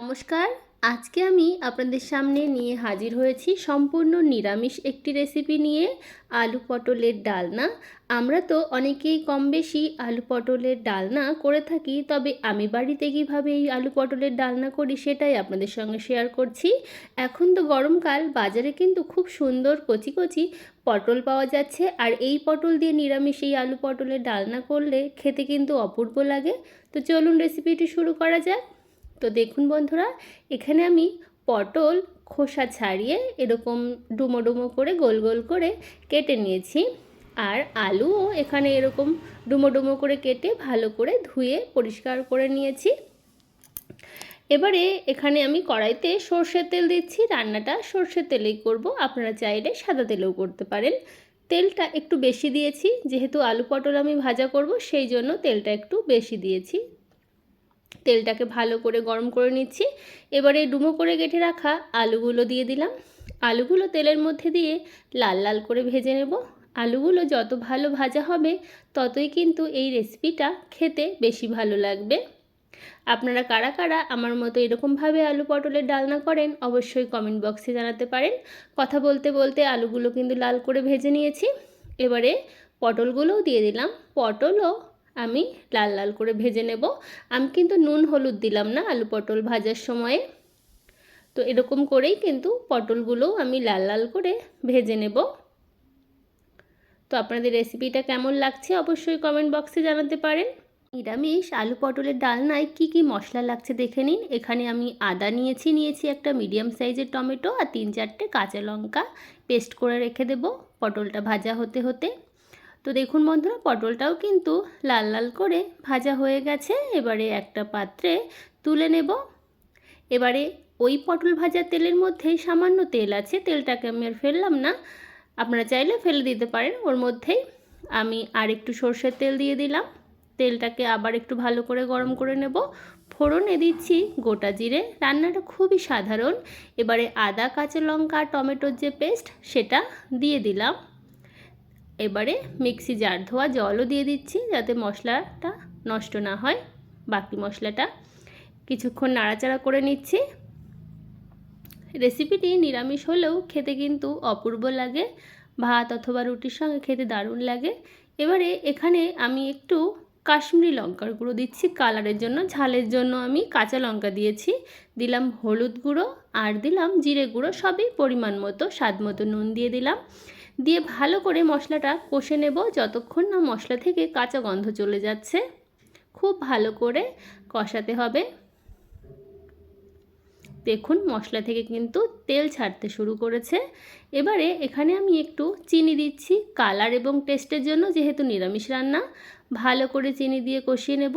নমস্কার, আজকে আমি আপনাদের সামনে নিয়ে হাজির হয়েছি সম্পূর্ণ নিরামিষ একটি রেসিপি নিয়ে, আলু পটলের ডালনা। আমরা তো অনেকেই কম বেশি আলু পটলের ডালনা করে থাকি, তবে আমি বাড়িতে কীভাবে এই আলু পটলের ডালনা করি সেটাই আপনাদের সঙ্গে শেয়ার করছি। এখন তো গরমকাল বাজারে কিন্তু খুব সুন্দর কচি কচি পটল পাওয়া যাচ্ছে, আর এই পটল দিয়ে নিরামিষ এই আলু পটলের ডালনা করলে খেতে কিন্তু অপূর্ব লাগে। তো চলুন রেসিপিটি শুরু করা যাক। তো দেখুন বন্ধুরা, এখানে আমি পটল খোসা ছাড়িয়ে এরকম ডুমো ডুমো করে গোল গোল করে কেটে নিয়েছি। আর আলুও এখানে এরকম ডুমো ডুমো করে কেটে ভালো করে ধুয়ে পরিষ্কার করে নিয়েছি। এবারে এখানে আমি কড়াইতে সর্ষের তেল দিচ্ছি, রান্নাটা সর্ষের তেলেই করব, আপনারা চাইলে সাদা তেলেও করতে পারেন। তেলটা একটু বেশি দিয়েছি, যেহেতু আলু পটল আমি ভাজা করব, সেই জন্য তেলটা একটু বেশি দিয়েছি। তেলটাকে ভালো করে গরম করে নিচ্ছি। এবারে ডুমো করে কেটে রাখা আলুগুলো দিয়ে দিলাম। আলুগুলো তেলের মধ্যে দিয়ে লাল লাল করে ভেজে নেব। আলুগুলো যত ভালো ভাজা হবে, ততই কিন্তু এই রেসিপিটা খেতে বেশি ভালো লাগবে। আপনারা কারা কারা আমার মতো এরকমভাবে আলু পটলের ডালনা করেন, অবশ্যই কমেন্ট বক্সে জানাতে পারেন। কথা বলতে বলতে আলুগুলো কিন্তু লাল করে ভেজে নিয়েছি। এবারে পটলগুলোও দিয়ে দিলাম। পটলও আমি লাল লাল করে ভেজে নেব। আমি কিন্তু নুন হলুদ দিলাম না আলু পটল ভাজার সময়ে। তো এরকম করেই কিন্তু পটলগুলোও আমি লাল লাল করে ভেজে নেব। তো আপনাদের রেসিপিটা কেমন লাগছে অবশ্যই কমেন্ট বক্সে জানাতে পারেন। নিরামিষ আলু পটলের ডালনায় কি কি মশলা লাগছে দেখে নিন। এখানে আমি আদা নিয়েছি নিয়েছি একটা মিডিয়াম সাইজের টমেটো আর তিন চারটে কাঁচা লঙ্কা পেস্ট করে রেখে দেব। পটলটা ভাজা হতে হতে তো দেখুন বন্ধুরা, পটলটাও কিন্তু লাল লাল করে ভাজা হয়ে গেছে। এবারে একটা পাত্রে তুলে নেব। এবারে ওই পটল ভাজার তেলের মধ্যে সামান্য তেল আছে, তেলটাকে আমি আর ফেললাম না। আপনারা চাইলে ফেলে দিতে পারেন, ওর মধ্যেই আমি আর একটু সর্ষের তেল দিয়ে দিলাম। তেলটাকে আবার একটু ভালো করে গরম করে নেব। ফোড়নে দিচ্ছি গোটা জিরে, রান্নাটা খুবই সাধারণ। এবারে আদা, কাঁচা লঙ্কা, টমেটোর যে পেস্ট, সেটা দিয়ে দিলাম। এবারে মিক্সি জার ধোয়া জলও দিয়ে দিচ্ছি যাতে মশলাটা নষ্ট না হয়, বাকি মশলাটা। কিছুক্ষণ নাড়াচাড়া করে নিচ্ছি। রেসিপিটি নিরামিষ হলেও খেতে কিন্তু অপূর্ব লাগে, ভাত অথবা রুটির সঙ্গে খেতে দারুণ লাগে। এবারে এখানে আমি একটু কাশ্মীরি লঙ্কার গুঁড়ো দিচ্ছি, কালারের জন্য, ঝালের জন্য আমি কাঁচা লঙ্কা দিয়েছি। দিলাম হলুদ গুঁড়ো আর দিলাম জিরে গুঁড়ো, সবই পরিমাণ মতো, স্বাদ মতো নুন দিয়ে দিলাম। দিয়ে ভালো করে মশলাটা কষে নেব যতক্ষণ না মশলা থেকে কাঁচা গন্ধ চলে যাচ্ছে। খুব ভালো করে কষাতে হবে। দেখুন, মশলা থেকে কিন্তু তেল ছাড়তে শুরু করেছে। এবারে এখানে আমি একটু চিনি দিচ্ছি, কালার এবং টেস্টের জন্য যেহেতু নিরামিষ রান্না। ভালো করে চিনি দিয়ে কষিয়ে নেব।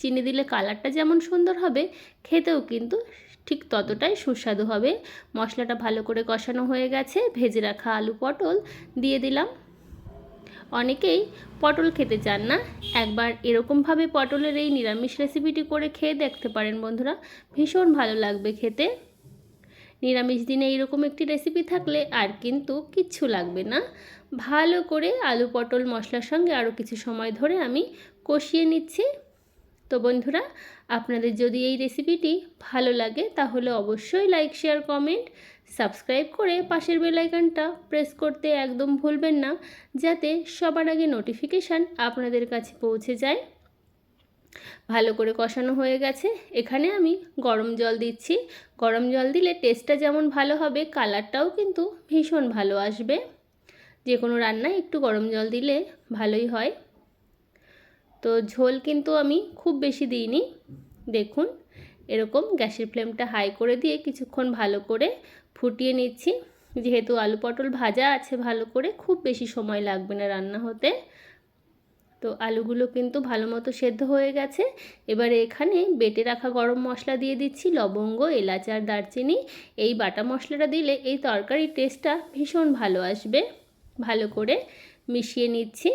চিনি দিলে কালারটা যেমন সুন্দর হবে, খেতেও কিন্তু ঠিক ততটাই সুস্বাদু হবে। মশলাটা ভালো করে কষানো হয়ে গেছে, ভেজে রাখা আলু পটল দিয়ে দিলাম। অনেকেই পটল খেতে চান না, একবার এরকমভাবে পটলের এই নিরামিষ রেসিপিটি করে খেয়ে দেখতে পারেন বন্ধুরা, ভীষণ ভালো লাগবে খেতে। নিরামিষ দিনে এইরকম একটি রেসিপি থাকলে আর কিন্তু কিচ্ছু লাগবে না। ভালো করে আলু পটল মশলার সঙ্গে আরও কিছু সময় ধরে আমি কষিয়ে নিচ্ছি। তো বন্ধুরা, আপনাদের যদি এই রেসিপিটি ভালো লাগে, তাহলে অবশ্যই লাইক, শেয়ার, কমেন্ট, সাবস্ক্রাইব করে পাশের বেলাইকানটা প্রেস করতে একদম ভুলবেন না, যাতে সবার আগে নোটিফিকেশান আপনাদের কাছে পৌঁছে যায়। ভালো করে কষানো হয়ে গেছে। এখানে আমি গরম জল দিচ্ছি। গরম জল দিলে টেস্টটা যেমন ভালো হবে কালারটাও কিন্তু ভীষণ ভালো আসবে। যে কোনো রান্নায় একটু গরম জল দিলে ভালোই হয়। তো ঝোল কিন্তু আমি খুব বেশি দিইনি। দেখুন, এরকম গ্যাসের ফ্লেমটা হাই করে দিয়ে কিছুক্ষণ ভালো করে ফুটিয়ে নিচ্ছি। যেহেতু আলু পটল ভাজা আছে ভালো করে, খুব বেশি সময় লাগবে না রান্না হতে। তো আলুগুলো কিন্তু ভালো মতো সেদ্ধ হয়ে গেছে। এবারে এখানে বেটে রাখা গরম মশলা দিয়ে দিচ্ছি, লবঙ্গ, এলাচ আর দারচিনি। এই বাটা মশলাটা দিলে এই তরকারির টেস্টটা ভীষণ ভালো আসবে। ভালো করে মিশিয়ে নিচ্ছি।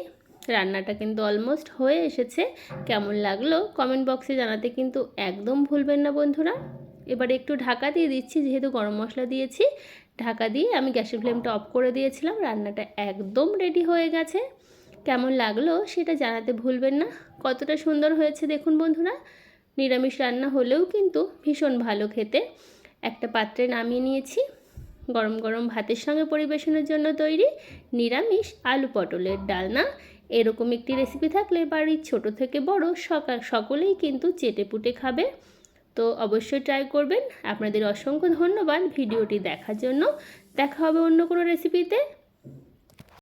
রান্নাটা কিন্তু অলমোস্ট হয়ে এসেছে। কেমন লাগল কমেন্ট বক্সে জানাতে কিন্তু একদম ভুলবেন না বন্ধুরা। এবারে একটু ঢাকা দিয়ে দিচ্ছি, যেহেতু গরম মশলা দিয়েছি, ঢাকা দিয়ে আমি গ্যাসের ফ্লেমটা অফ করে দিয়েছিলাম, রান্নাটা একদম রেডি হয়ে গেছে। কেমন লাগল সেটা জানাতে ভুলবেন না। কতটা সুন্দর হয়েছে দেখুন বন্ধুরা। নিরামিষ রান্না হলেও কিন্তু ভীষণ ভালো খেতে। একটা পাত্রে নামিয়ে নিয়েছি। গরম গরম ভাতের সঙ্গে পরিবেশনের জন্য তৈরি নিরামিষ আলু পটলের ডালনা। এরকম একটি রেসিপি থাকলে বাড়ির ছোট থেকে বড় সকাল সকলেই কিন্তু চেটে পুটে খাবে। তো অবশ্যই ট্রাই করবেন। আপনাদের অসংখ্য ধন্যবাদ ভিডিওটি দেখার জন্য। দেখা হবে অন্য কোনো রেসিপিতে